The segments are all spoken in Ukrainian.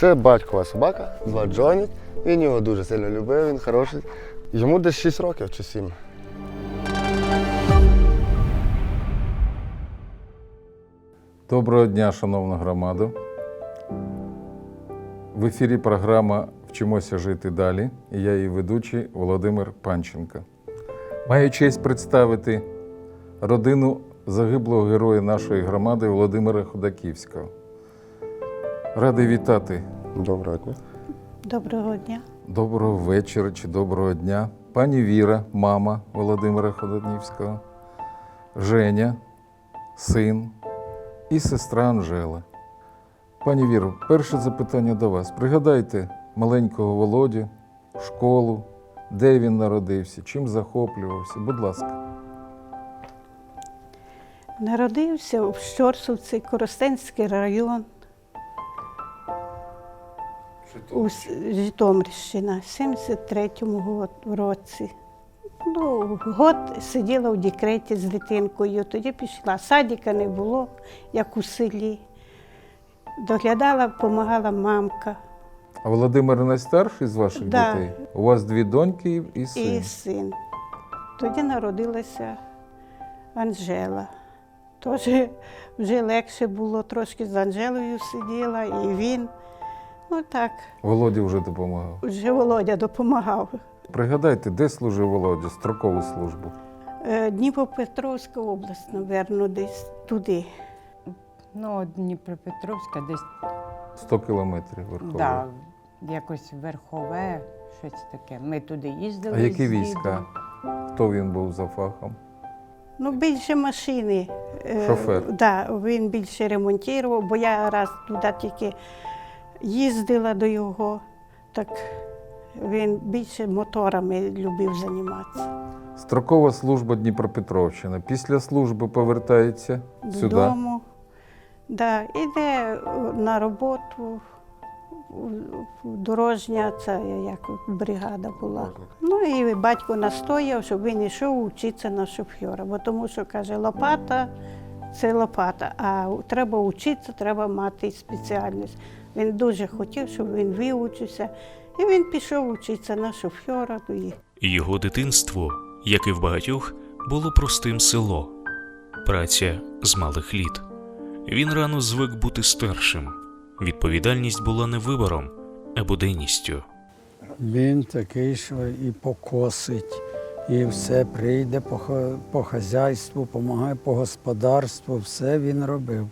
Це батькова собака, звати Джоні. Він його дуже сильно любив, він хороший. Йому десь 6 років чи 7. Доброго дня, шановна громада. В ефірі програма Вчимося жити далі. І я її ведучий Володимир Панченко. Маю честь представити родину загиблого героя нашої громади Володимира Ходаківського. Радий вітати. Доброго дня. Доброго дня. Доброго вечора чи доброго дня. Пані Віра, мама Володимира Ходаківського, Женя, син і сестра Анжела. Пані Віро, перше запитання до вас. Пригадайте маленького Володю, школу, де він народився, чим захоплювався. Будь ласка. Народився в Щорсовці, Коростенський район, у Житомирщина, в 73-му році. Ну, год сиділа в декреті з дитинкою, тоді пішла. Садика не було, як у селі. Доглядала, допомагала мамка А Володимир найстарший з ваших Да. дітей? У вас дві доньки і син. і син. Тоді народилася Анжела. Тож вже легше було, трошки з Анжелою сиділа, і він. Ну так, Володя вже допомагав. вже Володя допомагав. Пригадайте, де служив Володя строкову службу? Е, Дніпропетровська область, напевно, десь туди. Ну, Дніпропетровська десь 100 кілометрів верхової. да, якось верхове, щось таке. Ми туди їздили. А які з війська? Хто він був за фахом? Ну, більше машини. Е, Шофер. Да, він більше ремонтував, бо я раз туди тільки їздила до його, так він більше моторами любив займатися. Строкова служба Дніпропетровщина. Після служби повертається сюди. Додому. Да, іде на роботу. Дорожня, це як бригада була. Ну і батько настояв, щоб він йшов вчитися на шофьора, бо тому що каже, лопата це лопата, а треба вчитися, треба мати спеціальність. Він дуже хотів, щоб він вивчився. І він пішов вчитися на шофьора. Ну, Його дитинство, як і в багатьох, було простим село, праця з малих літ. Він рано звик бути старшим. Відповідальність була не вибором, а буденністю. Він такий, що і покосить, і все прийде по, по хазяйству, допомагає по господарству, все він робив.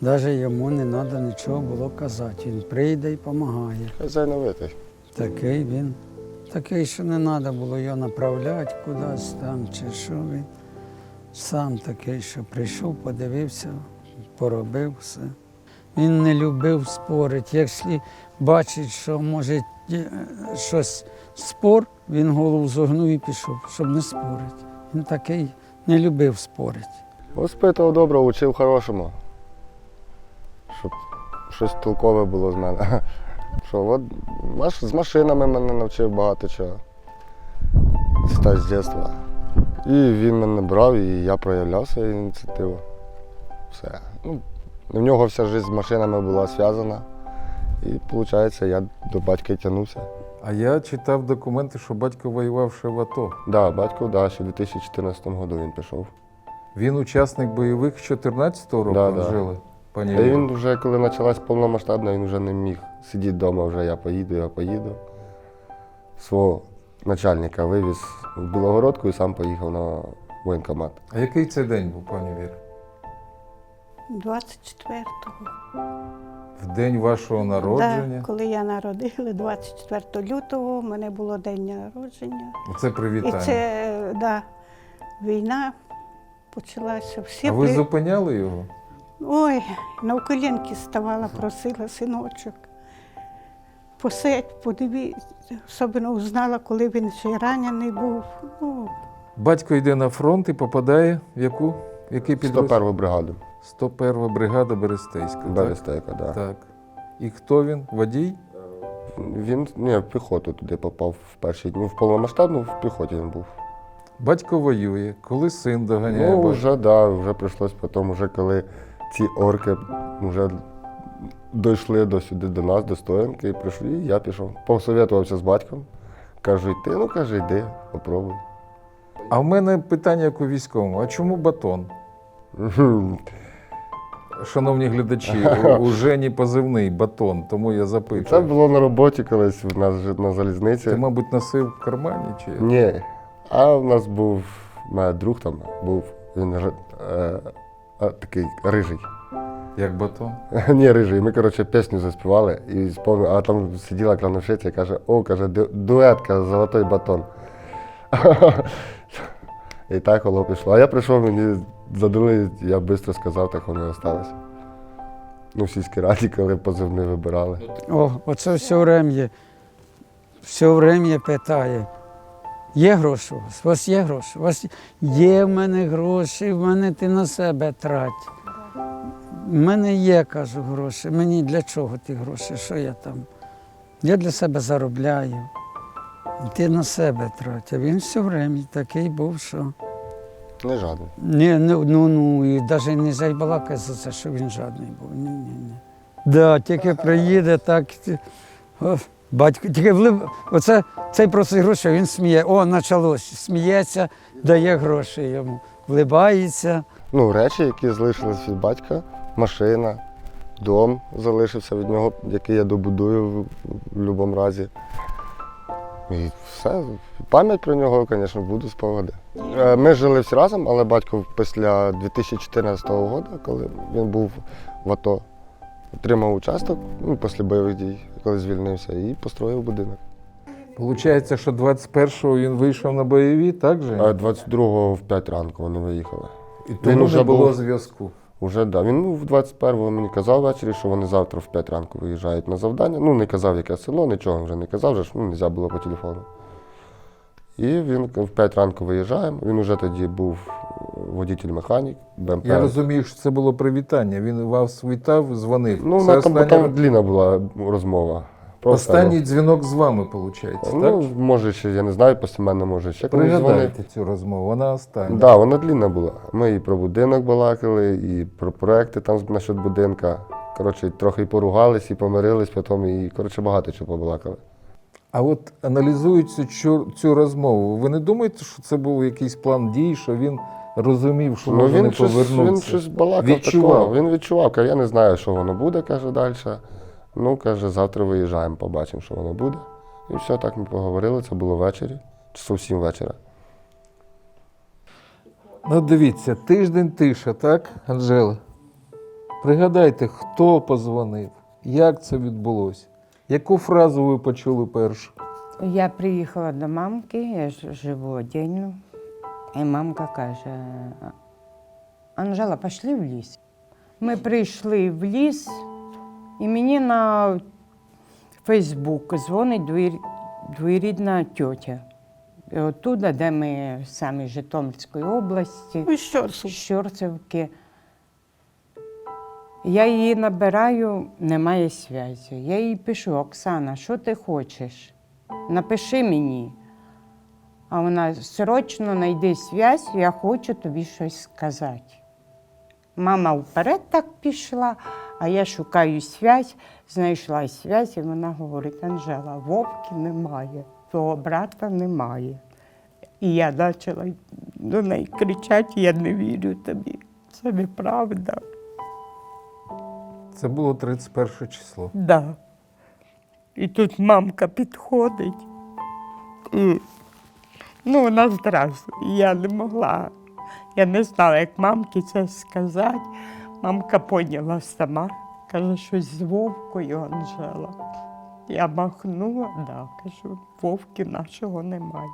Навіть йому не треба нічого було казати. Він прийде і допомагає. Хазяйновитий. Такий він, такий, що не треба було його направляти кудись там чи що він. Сам такий, що прийшов, подивився, поробив все. Він не любив спорити. Якщо бачить, що може е, щось спор, він голову зогнув і пішов, щоб не спорити. Він такий не любив спорити. Воспитував добре, учив хорошому. Щоб щось толкове було з мене. Що, от маш- з машинами мене навчив багато чого. Та з дитинства. І він мене брав, і я проявляв свою ініціативу. Все. Ну, в нього вся життя з машинами була зв'язана. І виходить, я до батька тягнувся. А я читав документи, що батько воював ще в АТО. Да, батько, да, ще в 2014 році він пішов. Він учасник бойових з 14-го року Да, да. жили. Пані Віро? він вже, коли почалась повномасштабна, він вже не міг сидіти вдома, вже я поїду, я поїду. Свого начальника вивіз в Білогородку і сам поїхав на воєнкомат. А який це день був, пані Віра? 24-го. В день вашого народження? Да, коли я народила, 24 лютого, у мене було день народження. Це І це да, війна почалася. Всі А ви при- зупиняли його? Ой, на колінки ставала, просила синочок. Посидь, подивіться. Особливо узнала, коли він ще ранений був. Ну, Батько йде на фронт і попадає в яку? В який підрозділ? 101 бригаду. 101 бригада Берестейська. так? Берестейка, да. Так. І хто він? Водій? Він ні, в піхоту туди попав в перші дні. В повномасштабну в піхоті він був. Батько воює, коли син доганяє. Ну, батька. вже, да, вже прийшлось потім, вже коли ці орки вже дійшли до сюди, до нас, до стоянки, і прийшли, і я пішов. Посовітувався з батьком. Кажу, йти, ну каже, йди, попробуй. А в мене питання як у військовому: а чому батон? Шановні глядачі, у, Жені позивний батон, тому я запитую. Це було на роботі колись в нас на залізниці. Ти, мабуть, носив в кармані чи? Ні. А в нас був, мій друг там був, він е, е, такий рижий. як батон? Ні, рижий. Ми, коротше, пісню заспівали і спомнив, а там сиділа крановщиця і каже, о, каже, дуетка, золотий батон. І так воно пішло. А я прийшов, мені задали, я швидко сказав, так воно і осталося. Ну, в сільській раді, коли позивни вибирали. О, оце все врем'я. Все врем'я питає. Є гроші у вас? У вас є гроші? У вас є в мене гроші, в мене ти на себе трать. У мене є, кажу, гроші. Мені для чого ті гроші? Що я там? Я для себе заробляю. Ти на себе трать. А він все время такий був, що. Не жадний. Ні, ну, ну, ну і навіть не зайбалакай за це, що він жадний був. Ні, ні, ні. Да, тільки приїде, так. О, батько, тільки влив. Оце цей просить гроші, він сміє. О, почалось. Сміється, дає гроші йому. Влибається. Ну, речі, які залишились від батька, машина, дом залишився від нього, який я добудую в, будь-якому разі. І все. Пам'ять про нього, звісно, буду спогади. Е, Ми жили всі разом, але батько після 2014 року, коли він був в АТО, отримав участок ну, після бойових дій, коли звільнився, і построїв будинок. Получається, що 21-го він вийшов на бойові, так же? А 22-го в 5 ранку вони виїхали. І тому уже не було був- зв'язку. Уже да. Він ну, в 21-го мені казав ввечері, що вони завтра в 5 ранку виїжджають на завдання. Ну, не казав, яке село, нічого вже не казав, вже ж ну, не можна було по телефону. І він в 5 ранку виїжджаємо. Він уже тоді був водитель-механік, БМП. Я розумію, що це було привітання. Він вас вітав, дзвонив. Ну, це на там, остання- там длінна була розмова. Просто, останній дзвінок з вами, виходить, ну, так? може, ще, я не знаю, постійно може ще комусь дзвонити. Цю розмову, вона остання. Так, да, вона длінна була. Ми і про будинок балакали, і про проекти там насчет будинка. Коротше, трохи і поругались, і помирились потім, і коротше, багато чого побалакали. А от аналізуючи цю, цю розмову, ви не думаєте, що це був якийсь план дій, що він розумів, що Ну, може не він, щось, повернутися? він щось балакав Відчував. такого. Він відчував, каже, я не знаю, що воно буде, каже далі. Ну, каже, завтра виїжджаємо, побачимо, що воно буде. І все, так ми поговорили, це було ввечері, часов сім вечора. Ну, дивіться, тиждень тиша, так, Анжела? Пригадайте, хто позвонив, як це відбулося? Яку фразу ви почули першу? Я приїхала до мамки, я живу віддільно. І мамка каже: Анжела, пішли в ліс. Ми прийшли в ліс, і мені на Фейсбук дзвонить двоюрідна тьотя. Оттуда, де ми самі з Житомирської області. Ну що, Щорцевки. Я її набираю, немає зв'язку. Я їй пишу: Оксана, що ти хочеш? Напиши мені. А вона срочно знайди зв'язь, я хочу тобі щось сказати. Мама вперед так пішла, а я шукаю зв'язь, знайшла зв'язь, і вона говорить: Анжела, Вовки немає, твого брата немає. І я почала до неї кричати, я не вірю тобі. Це неправда. Це було 31 число. Да. І тут мамка підходить. І, ну, вона зразу. Я не могла. Я не знала, як мамці це сказати. Мамка поняла сама. Каже, щось з вовкою Анжела. Я махнула, да, кажу, вовки нашого немає.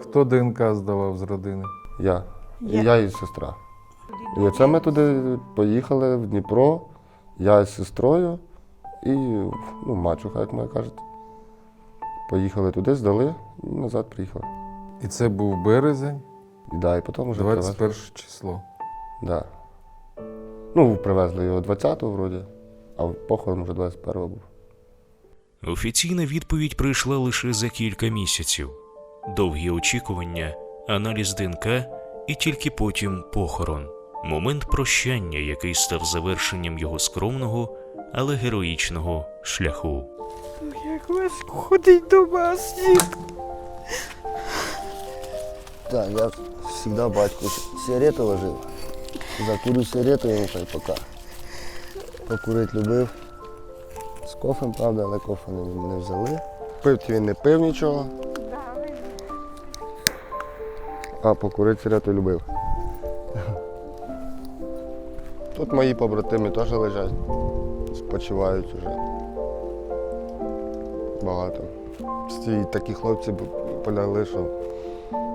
Хто ДНК здавав з родини? Я. І Я. я і сестра. І оце ми туди поїхали в Дніпро, я з сестрою і ну, мачуха, як ми кажуть. Поїхали туди, здали і назад приїхали. І це був березень, І, да, і потім вже привезли. 21 число. Да. Ну, привезли його 20-го вроді, а похорон вже 21-го був. Офіційна відповідь прийшла лише за кілька місяців. Довгі очікування, аналіз ДНК і тільки потім похорон. Момент прощання, який став завершенням його скромного але героїчного шляху. Як важко ходить до вас, дід. Так, я завжди батьку сигарети ложив. Закурю сигарету і хай пока. Покурити любив. З кофем, правда, але кофе не, не взяли. Пив він не пив нічого. А покурити сигарету любив. Тут мої побратими теж лежать, спочивають вже. Багато. Всі такі хлопці полягли, що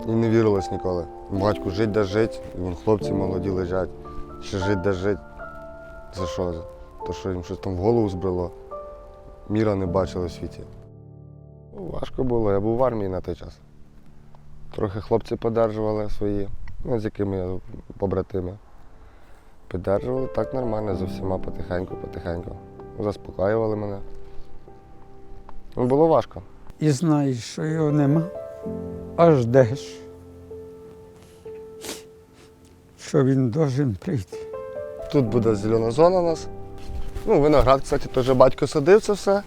і не вірилось ніколи. Батьку жить да жить, вон хлопці молоді лежать. Ще жить да жить. За що? Те, що їм щось там в голову збрело. Міра не бачили в світі. Ну, важко було, я був в армії на той час. Трохи хлопці подержували свої, ну, з якими я побратими. Піддержували так нормально, за всіма потихеньку, потихеньку. Заспокоювали мене. Ну, було важко. І знаєш, що його нема, аж ждеш, що він должен прийти. Тут буде зелена зона у нас. Ну, виноград, кстати, теж батько садив це все.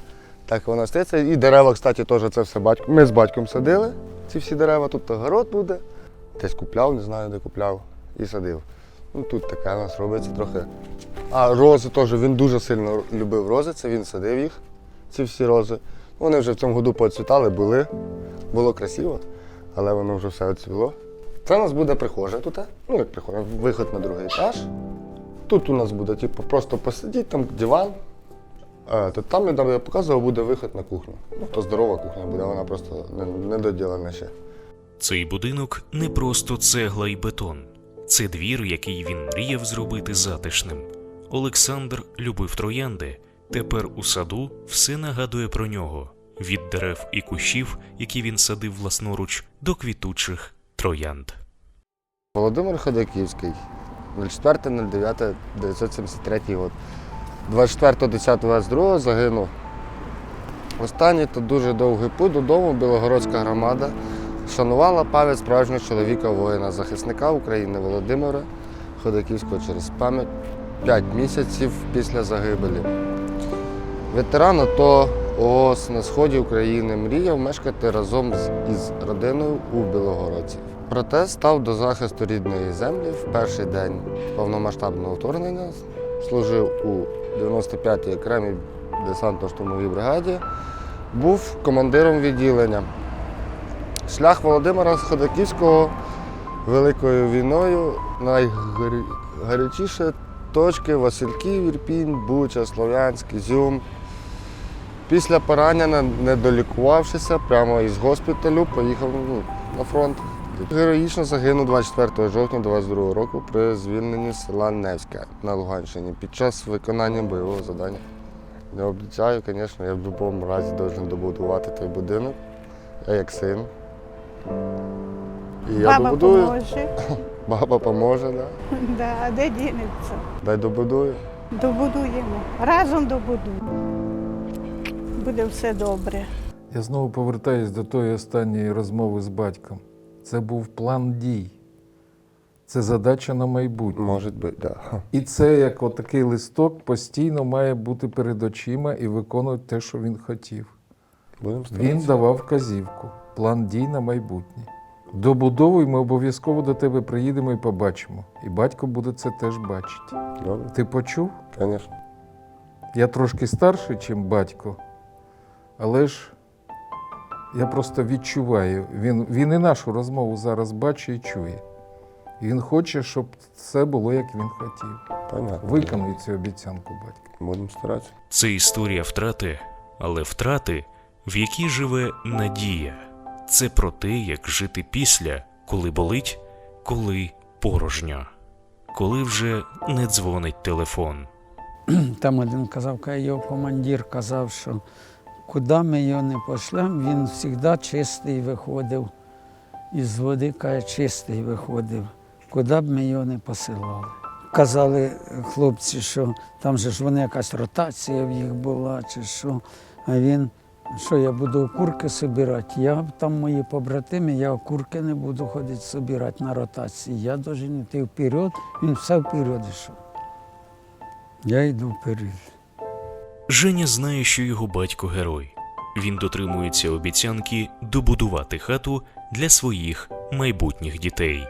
Так воно стається. І дерева, кстати, теж це все батько. Ми з батьком садили ці всі дерева. Тут огород буде. Десь купляв, не знаю, де купляв. І садив. Ну, тут таке у нас робиться трохи. А рози теж він дуже сильно любив рози, це він садив їх, ці всі рози. Вони вже в цьому году поцвітали, були. Було красиво, але воно вже все оцвіло. Це у нас буде прихожа тут. Ну, як прихожа, виход на другий етаж. Тут у нас буде типу, просто посидіти, там диван. А, то там, там я показував, буде виход на кухню. Ну, то здорова кухня буде, вона просто не, не ще. Цей будинок не просто цегла і бетон. Це двір, який він мріяв зробити затишним. Олександр любив троянди. Тепер у саду все нагадує про нього: від дерев і кущів, які він садив власноруч, до квітучих троянд. Володимир Ходаківський, 04.09.1973 год. 24.10.22 загинув. Останній то дуже довгий путь додому Білогородська громада шанувала пам'ять справжнього чоловіка воїна, захисника України Володимира Ходаківського через пам'ять 5 місяців після загибелі. Ветеран АТО ООС на сході України мріяв мешкати разом із родиною у Білогородці. Проте став до захисту рідної землі в перший день повномасштабного вторгнення. Служив у 95-й окремій десантно-штурмовій бригаді, був командиром відділення. Шлях Володимира Ходаківського Великою війною найгарячіші точки Васильків, Ірпінь, Буча, Слов'янськ, Ізюм. Після поранення, не долікувавшися, прямо із госпіталю поїхав ну, на фронт. Героїчно загинув 24 жовтня 22 року при звільненні села Невське на Луганщині під час виконання бойового завдання. Я обіцяю, звісно, я в будь-якому разі повинен добудувати той будинок. Я як син. І я Баба добудую. поможе. Баба поможе, да. Да, де дінеться? дай добудую. Добудуємо. Разом добудуємо. Буде все добре. Я знову повертаюсь до тої останньої розмови з батьком. Це був план дій. Це задача на майбутнє. Може бути, да. І це як отакий листок постійно має бути перед очима і виконувати те, що він хотів. Він давав вказівку, план дій на майбутнє. Добудовуй, ми обов'язково до тебе приїдемо і побачимо. І батько буде це теж бачити. Добре, Ти почув? звісно. Я трошки старший, ніж батько, але ж я просто відчуваю, він, він і нашу розмову зараз бачить і чує. І він хоче, щоб все було, як він хотів. Понятно. Виконуй цю обіцянку, батько. Будемо старатися. Це історія втрати, але втрати, в якій живе надія. Це про те, як жити після, коли болить, коли порожньо, коли вже не дзвонить телефон. Там один казав, його командир казав, що куди ми його не пошлемо, він завжди чистий виходив. Із води каже, чистий виходив. Куди б ми його не посилали. Казали хлопці, що там же ж вони якась ротація в їх була, чи що. А він, що я буду окурки собирати. Я там мої побратими, я окурки не буду ходити собирати на ротації. Я должен йти вперед, він все вперед йшов. Я йду вперед. Женя знає, що його батько герой. Він дотримується обіцянки добудувати хату для своїх майбутніх дітей.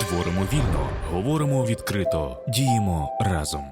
Творимо вільно, говоримо відкрито, діємо разом.